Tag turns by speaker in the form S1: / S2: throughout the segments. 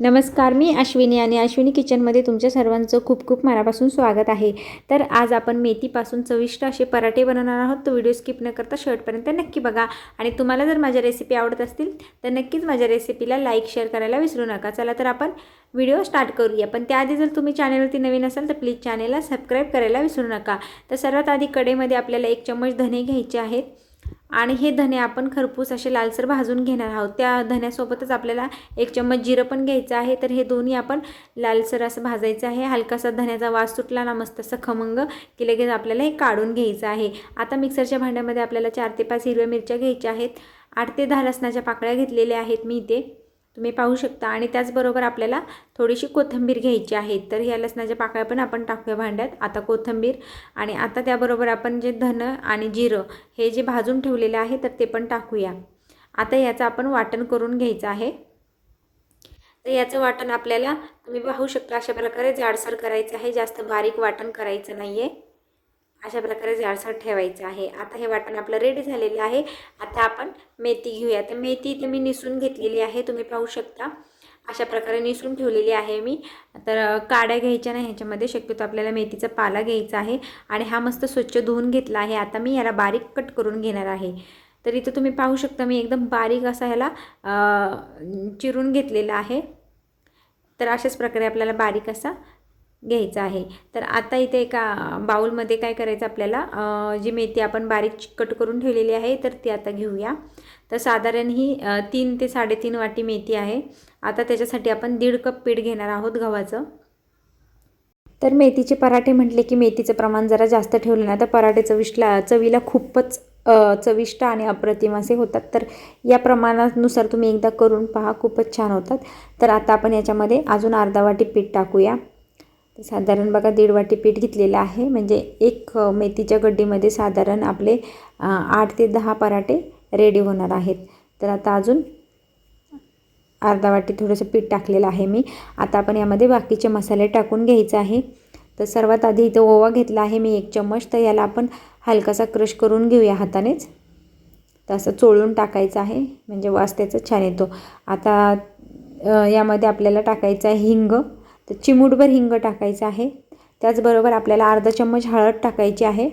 S1: नमस्कार मी अश्विनी आणि अश्विनी किचनमध्ये तुमच्या सर्वांचं खूप खूप मनापासून स्वागत आहे. तर आज आपण मेथीपासून चविष्ट असे पराठे बनवणार आहोत. तो व्हिडिओ स्किप न करता शेवटपर्यंत नक्की बघा. आणि तुम्हाला जर माझ्या रेसिपी आवडत असतील तर नक्कीच माझ्या रेसिपीला लाईक शेअर करायला विसरू नका. चला तर आपण व्हिडिओ स्टार्ट करूया. पण त्याआधी जर तुम्ही चॅनलवरती नवीन असाल तर प्लीज चॅनेलला सबस्क्राईब करायला विसरू नका. तर सर्वात आधी कडेमध्ये आपल्याला एक चम्मच धने घ्यायचे आहेत. आणि हे धने आपण खरपूस असे लालसर भाजून घेणार आहोत. त्या धन्यासोबतच आपल्याला एक चम्मच जिरं पण घ्यायचं आहे. तर हे दोन्ही आपण लालसर असं भाजायचं आहे. हलकासा धन्याचा वास सुटला ना मस्त असं खमंग की लगेच आपल्याला हे काढून घ्यायचं आहे. आता मिक्सरच्या भांड्यामध्ये आपल्याला चार ते पाच हिरव्या मिरच्या घ्यायच्या आहेत. आठ ते दहा लसणाच्या पाकळ्या घेतलेल्या आहेत मी इथे. तुम्ही पाहू शकता. आणि त्याचबरोबर आपल्याला थोडीशी कोथिंबीर घ्यायची आहे. तर ह्या लसणाच्या पाकळ्या पण आपण टाकूया भांड्यात. आता कोथिंबीर आणि आता त्याबरोबर आपण जे धन आणि जिरं हे जे भाजून ठेवलेलं आहे तर ते पण टाकूया. आता याचं आपण वाटण करून घ्यायचं आहे. तर याचं वाटण आपल्याला तुम्ही पाहू शकता अशा प्रकारे जाडसर करायचं आहे. जास्त बारीक वाटण करायचं नाही आहे अशा प्रकारे जाडसर ठेवायचं आहे. आता हे वाटण आपलं रेडी झालेलं आहे. आता आपण मेथी घेऊया. तर मेथी इथे मी निसून घेतलेली आहे. तुम्ही पाहू शकता. अशा प्रकारे निसून ठेवलेली आहे मी. तर काड्या घ्यायच्या नाही ह्याच्यामध्ये. शक्यतो आपल्याला मेथीचा पाला घ्यायचा आहे. आणि हा मस्त स्वच्छ धुवून घेतला आहे. आता मी याला बारीक कट करून घेणार आहे. तर इथं तुम्ही पाहू शकता मी एकदम बारीक असा ह्याला चिरून घेतलेला आहे. तर अशाच प्रकारे आपल्याला बारीक असा घ्यायचा आहे. तर आता इथे एका बाऊलमध्ये काय करायचं आपल्याला? जी मेथी आपण बारीक कट करून ठेवलेली आहे तर ती आता घेऊया. तर साधारण ही तीन ते साडेतीन वाटी मेथी आहे. आता त्याच्यासाठी आपण दीड कप पीठ घेणार आहोत गव्हाचं. तर मेथीचे पराठे म्हटले की मेथीचं प्रमाण जरा जास्त ठेवलं ना तर पराठे चविष्टला चवीला खूपच चविष्ट आणि अप्रतिम असे होतात. तर या प्रमाणानुसार तुम्ही एकदा करून पहा खूपच छान होतात. तर आता आपण याच्यामध्ये अजून अर्धा वाटी पीठ टाकूया. साधारण बघा दीड वाटी पीठ घेतलेलं आहे. म्हणजे एक मेथीच्या गड्डीमध्ये साधारण आपले आठ ते दहा पराठे रेडी होणार आहेत. तर आता अजून अर्धा वाटी थोडंसं पीठ टाकलेलं आहे मी. आता आपण यामध्ये बाकीचे मसाले टाकून घ्यायचे आहे. तर सर्वात आधी इथं ओवा घेतला आहे मी एक चम्मच. तर याला आपण हलकासा क्रश करून घेऊया हातानेच. तर असं चोळून टाकायचं आहे. म्हणजे वास त्याचा छान येतो. आता यामध्ये आपल्याला टाकायचं आहे हिंग. तर चिमूटभर हिंग टाकायचं आहे. त्याचबरोबर आपल्याला अर्धा चम्मच हळद टाकायची आहे.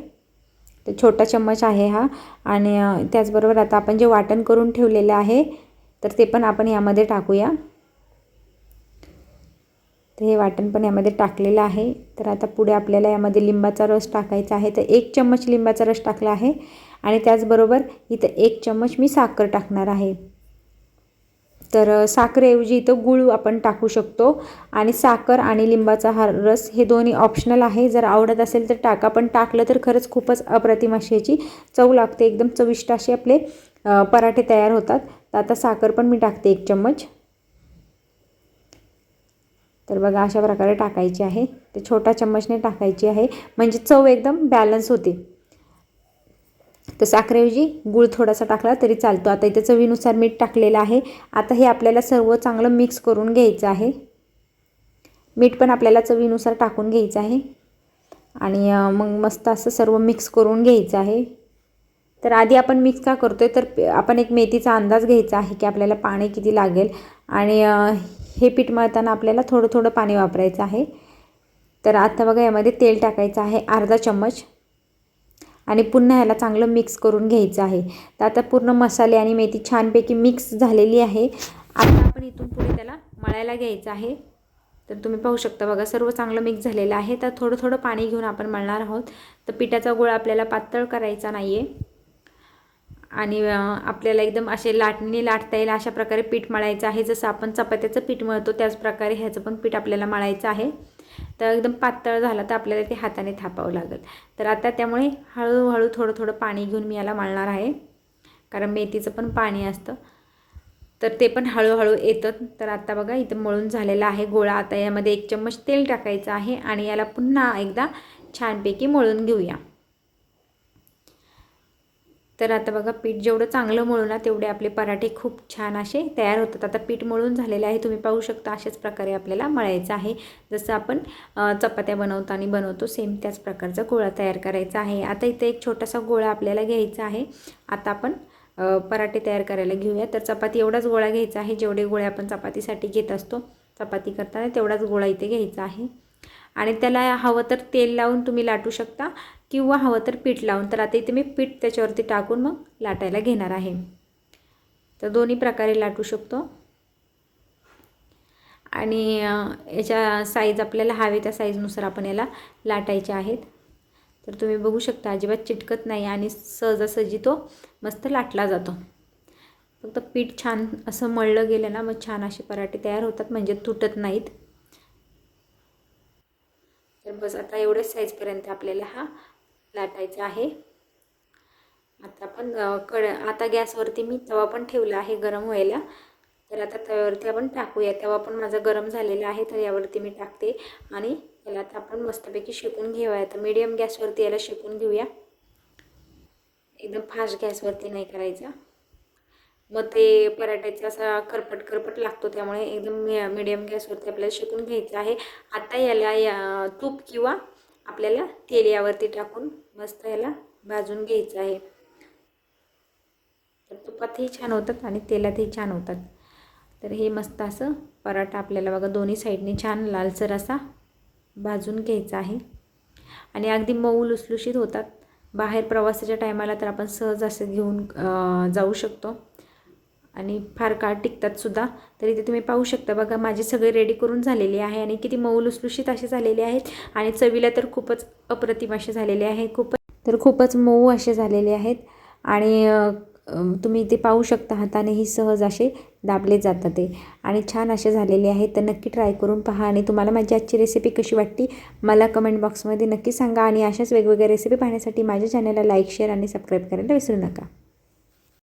S1: तर छोटा चम्मच आहे हा. आणि त्याचबरोबर आता आपण जे वाटण करून ठेवलेलं आहे तर ते पण आपण यामध्ये टाकूया. तर हे वाटण पण यामध्ये टाकलेलं आहे. तर आता पुढे आपल्याला यामध्ये लिंबाचा रस टाकायचा आहे. तर एक चम्मच लिंबाचा रस टाकला आहे. आणि त्याचबरोबर इथं एक चम्मच मी साखर टाकणार आहे. तर साखरेऐवजी इथं गूळ आपण टाकू शकतो आणि साखर आणि लिंबाचा हा रस हे दोन्ही ऑप्शनल आहे. जर आवडत असेल तर टाका पण टाकलं तर खरंच खूपच अप्रतिम अशी याची चव लागते. एकदम चविष्ट असे आपले पराठे तयार होतात. तर आता साखर पण मी टाकते एक चम्मच. तर बघा अशा प्रकारे टाकायची आहे. ते छोटा चम्मचने टाकायची आहे. म्हणजे चव एकदम बॅलन्स होते. तर साखरेऐवजी गूळ थोडासा टाकला तरी चालतो. आता इथे चवीनुसार मीठ टाकलेलं आहे. आता हे आपल्याला सर्व चांगलं मिक्स करून घ्यायचं आहे. मीठ पण आपल्याला चवीनुसार टाकून घ्यायचं आहे. आणि मग मस्त असं सर्व मिक्स करून घ्यायचं आहे. तर आधी आपण मिक्स का करतो आहे तर आपण एक मेथीचा अंदाज घ्यायचा आहे की आपल्याला पाणी किती लागेल. आणि हे पीठ मळताना आपल्याला थोडं थोडं पाणी वापरायचं आहे. तर आता बघा यामध्ये तेल टाकायचं आहे अर्धा चम्मच. आणि पुन्हा ह्याला चांगलं मिक्स करून घ्यायचं आहे. तर आता पूर्ण मसाले आणि मेथी छानपैकी मिक्स झालेली आहे. आता आपण इथून पुढे त्याला मळायला घ्यायचं आहे. तर तुम्ही पाहू शकता बघा सर्व चांगलं मिक्स झालेलं आहे. तर थोडं थोडं पाणी घेऊन आपण मळणार आहोत. तर पिठाचा गोळा आपल्याला पातळ करायचा नाही आहे आणि आपल्याला एकदम असे लाटणी लाटता येईल अशा प्रकारे पीठ मळायचं आहे. जसं आपण चपात्याचं पीठ मळतो त्याच प्रकारे ह्याचं पण पीठ आपल्याला मळायचं आहे. तर एकदम पातळ झाला तर आपल्याला ते हाताने थापावं लागेल. तर आता त्यामुळे हळूहळू थोडं थोडं पाणी घेऊन मी याला मळणार आहे. कारण मेथीचं पण पाणी असतं. तर ते पण हळूहळू येतं. तर आता बघा इथं मळून झालेलं आहे गोळा. आता यामध्ये एक चम्मच तेल टाकायचं आहे आणि याला पुन्हा एकदा छानपैकी मळून घेऊया. तर आता बघा पीठ जेवढं चांगलं मळू ना तेवढे आपले पराठे खूप छान असे तयार होतात. आता पीठ मळून झालेले आहे तुम्ही पाहू शकता अशाच प्रकारे आपल्याला मळायचं आहे. जसं आपण चपात्या बनवताना बनवतो सेम त्याच प्रकारचा गोळा तयार करायचा आहे. आता इथे एक छोटासा गोळा आपल्याला घ्यायचा आहे. आता आपण पराठे तयार करायला घेऊया. तर चपाती एवढाच गोळा घ्यायचा आहे. जेवढे गोळे आपण चपातीसाठी घेत असतो चपाती करताना तेवढाच गोळा इथे घ्यायचा आहे. आणि त्याला हवं तर तेल लावून तुम्ही लाटू शकता. किंवा हवं तर पीठ लावून तर आता इथे मी पीठ त्याच्यावरती टाकून मग लाटायला घेणार आहे. तर दोन्ही प्रकारे लाटू शकतो. आणि याच्या साईज आपल्याला हवे त्या साईजनुसार आपण याला लाटायचे आहेत. तर तुम्ही बघू शकता अजिबात चिटकत नाही आणि सहजासहजी तो मस्त लाटला जातो. फक्त पीठ छान असं मळलं गेलं ना मग छान असे पराठे तयार होतात म्हणजे तुटत नाहीत. तर बस आता एवढ्याच साईजपर्यंत आपल्याला हा लाटायचं आहे. आता आपण कड आता गॅसवरती मी तवा पण ठेवला आहे गरम व्हायला. तर आता तव्यावरती आपण टाकूया. तेव्हा पण माझा गरम झालेला आहे तर यावरती मी टाकते आणि त्याला आता आपण मस्तपैकी शेकून घेऊया. तर मीडियम गॅसवरती याला शेकून घेऊया. एकदम फास्ट गॅसवरती नाही करायचा. मग ते पराठ्याचा असा करपट करपट लागतो त्यामुळे एकदम मिडियम गॅसवरती आपल्याला शेकून घ्यायचं आहे. आता याला या तूप किंवा आपल्याला तेल यावरती टाकून मस्त याला भाजून घ्यायचं आहे. तर तुपातही छान होतात आणि तेलातही छान होतात. तर हे मस्त असं पराठा आपल्याला बघा दोन्ही साईडने छान लालसर असा भाजून घ्यायचा आहे. आणि अगदी मऊ लुसलुशीत होतात. बाहेर प्रवासाच्या टायमाला तर आपण सहज असं घेऊन जाऊ शकतो. आणि फार काळ टिकतात सुद्धा. तर इथे तुम्ही पाहू शकता. बघा माझे सगळे रेडी करून झालेले आहे आणि किती मऊ लुसलुशीत असे झालेले आहेत. आणि चवीला तर खूपच अप्रतिम असे झालेले आहे. खूपच तर खूपच मऊ असे झालेले आहेत. आणि तुम्ही ते पाहू शकता हातानेही सहज असे दाबले जातात ते. आणि छान असे झालेले आहेत. तर नक्की ट्राय करून पहा आणि तुम्हाला माझी आजची रेसिपी कशी वाटली मला कमेंट बॉक्समध्ये नक्की सांगा. आणि अशाच वेगवेगळ्या रेसिपी पाहण्यासाठी माझ्या चॅनलला लाईक शेअर आणि सबस्क्राईब करायला विसरू नका.